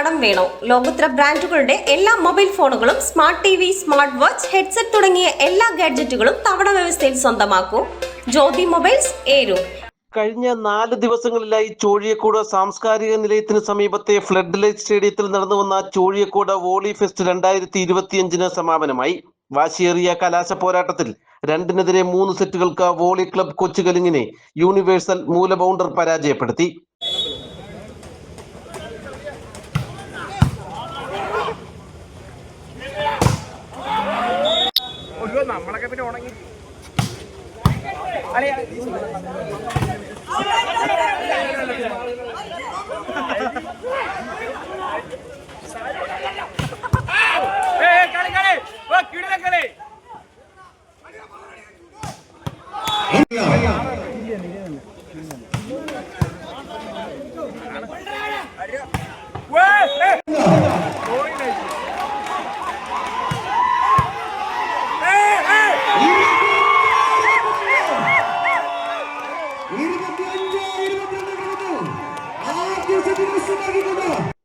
കടം വേണോ? ലോകോത്തര ബ്രാൻഡുകളുടെ എല്ലാ മൊബൈൽ ഫോണുകളും smart T V smart watch headset തുടങ്ങിയ എല്ലാ ഗാഡ്ജറ്റുകളും തവണ വ്യവസ്ഥയിൽ സ്വന്തമാക്കൂ. ജ്യോതി മൊബൈൽസ് ഏരു. കഴിഞ്ഞ നാല് ദിവസങ്ങളിലായി ചോഴിയക്കോട് സാംസ്കാരിക നിലയത്തിന് സമീപത്തെ ഫ്ലഡ് ലൈറ്റ് സ്റ്റേഡിയത്തിൽ നടന്നു വന്ന ചോഴിയക്കോട് വോളി ഫെസ്റ്റ് രണ്ടായിരത്തി ഇരുപത്തിയഞ്ചിന് സമാപനമായി. വാശിയേറിയ കലാശ പോരാട്ടത്തിൽ രണ്ടിനെതിരെ മൂന്ന് സെറ്റുകൾക്ക് വോളി ക്ലബ് കൊച്ചുകലിങ്ങിനെ യൂണിവേഴ്സൽ മൂല ബൗണ്ടർ പരാജയപ്പെടുത്തി. ഉണങ്ങി. കളി കളി. ഓ കിടില കളി.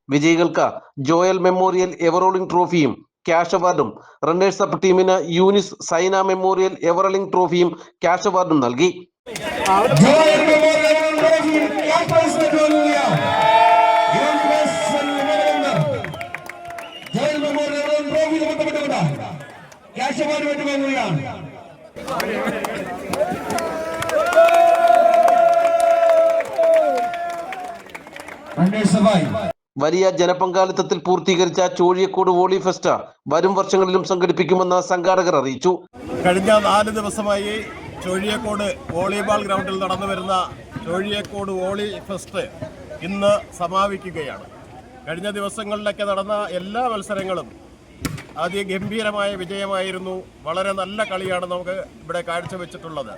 വിജയികൾക്ക് ജോയൽ മെമ്മോറിയൽ എവറോളിംഗ് ട്രോഫിയും ക്യാഷ് അവാർഡും. റണ്ണേഴ്സ് അപ്പ് ടീമിന് Yunis Saina memorial ever rolling ട്രോഫിയും cash അവാർഡും നൽകി. ജോയൽ മെമ്മോറിയൽ വലിയ ജനപങ്കാളിത്തത്തിൽ പൂർത്തീകരിച്ച ചോഴിയക്കോട് വോളി ഫെസ്റ്റ് വരും വർഷങ്ങളിലും സംഘടിപ്പിക്കുമെന്ന് സംഘാടകർ അറിയിച്ചു. കഴിഞ്ഞ നാല് ദിവസമായി ചോഴിയക്കോട് വോളിബോൾ ഗ്രൗണ്ടിൽ നടന്നു വരുന്ന ചോഴിയക്കോട് വോളി ഫെസ്റ്റ് ഇന്ന് സമാപിക്കുകയാണ്. കഴിഞ്ഞ ദിവസങ്ങളിലൊക്കെ നടന്ന എല്ലാ മത്സരങ്ങളും അതിഗംഭീരമായ വിജയമായിരുന്നു. വളരെ നല്ല കളിയാണ് നമുക്ക് ഇവിടെ കാഴ്ചവെച്ചിട്ടുള്ളത്.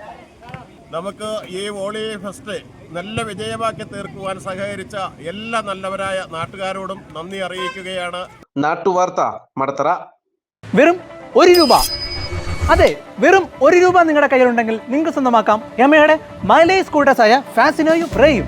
നമുക്ക് ഈ വോളി ഫെസ്റ്റ് നല്ല വിജയമാക്കി തീർക്കുവാൻ സഹകരിച്ച എല്ലാ നല്ലവരായ നാട്ടുകാരോടും നന്ദി അറിയിക്കുകയാണ്. നാട്ടുവാർത്ത മടത്തറ. വെറും ഒരു രൂപ. അതെ വെറും ഒരു രൂപ നിങ്ങളുടെ കയ്യിലുണ്ടെങ്കിൽ നിങ്ങൾക്ക് സ്വന്തമാക്കാം. യമയുടെ മൈലേജ് സ്കൂട്ടേഴ്സായ ഫാസിനോയും റേയും.